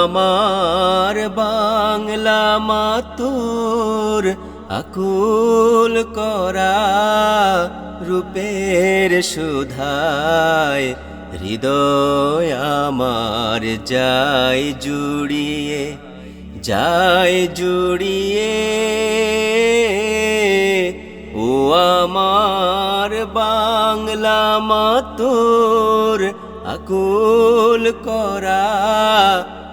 আমার বাংলা মাতুর আকুল করা রূপের সুধায় হৃদয় আমার যায় জুড়িয়ে যায় জুড়িয়ে। ও আমার বাংলা মাতুর আকুল করা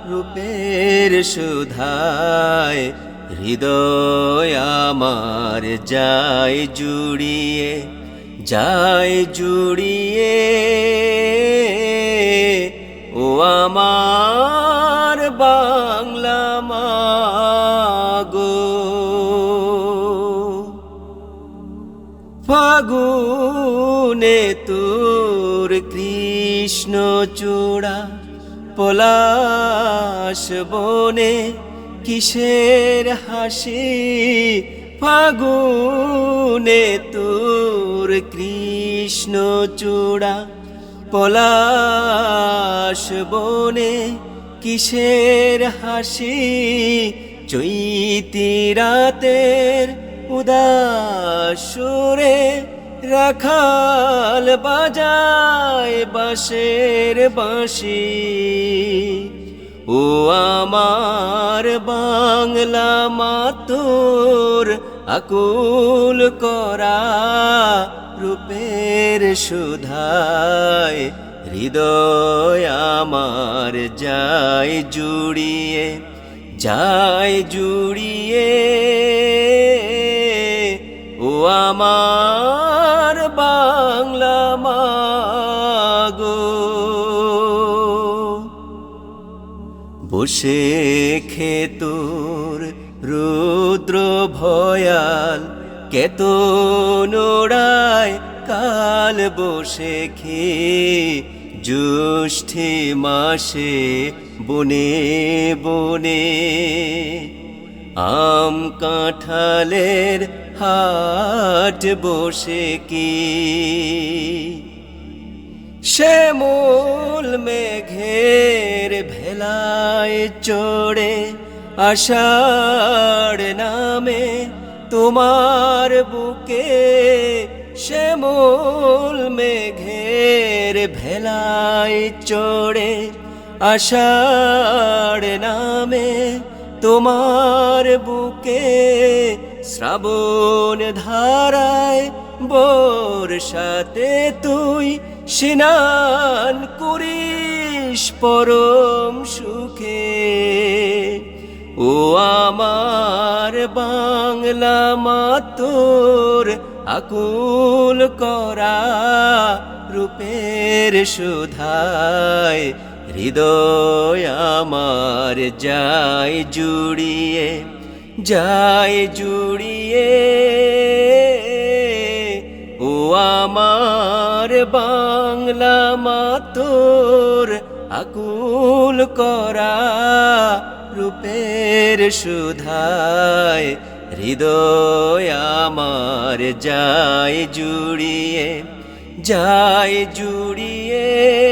রূপের সুধায় হৃদয় আমার যায় জুড়িয়ে যায় জুড়িয়ে। ও আমার বাংলা মাগো, ফাগুনে তোর কৃষ্ণ চূড়া। পলাশ বনে কিসের হাসি? ফাগুনে তোর কৃষ্ণ চূড়া। পলাশ বনে কিসের হাসি? চৈতি রাতের উদাসুরে রাখাল বাজায় বাঁশের বাঁশি। ও আমার বাংলা মাতুর আকুল করা রূপের সুধায়, হৃদয় আমার যায় জুড়িয়ে যায় জুড়িয়ে। বসে খেতুর রুদ্র ভয়াল কেত নোড়ায় কাল বসে খে জ্যৈষ্ঠী মাসে বনে বনে। আম কাঁঠালের হাট বসে কি? শ্যামল মেঘের ভেলায় চড়ে আষাঢ় নামে তোমার বুকে শ্যামল মেঘের ভেলায় চড়ে আষাঢ় নামে তোমার বুকে শ্রাবণ ধারায় বর্ষাতে তুই স্নান করিস পরম সুখে। ও আমার বাংলা মাতোর আকুল করা রূপের সুধায়, হৃদয় আমার যায় জুড়িয়ে যায় জুড়িয়ে। ও আমার বাংলা মাতোর আকুল করা রূপের সুধায় হৃদয় আমার যায় জুড়িয়ে যায় জুড়িয়ে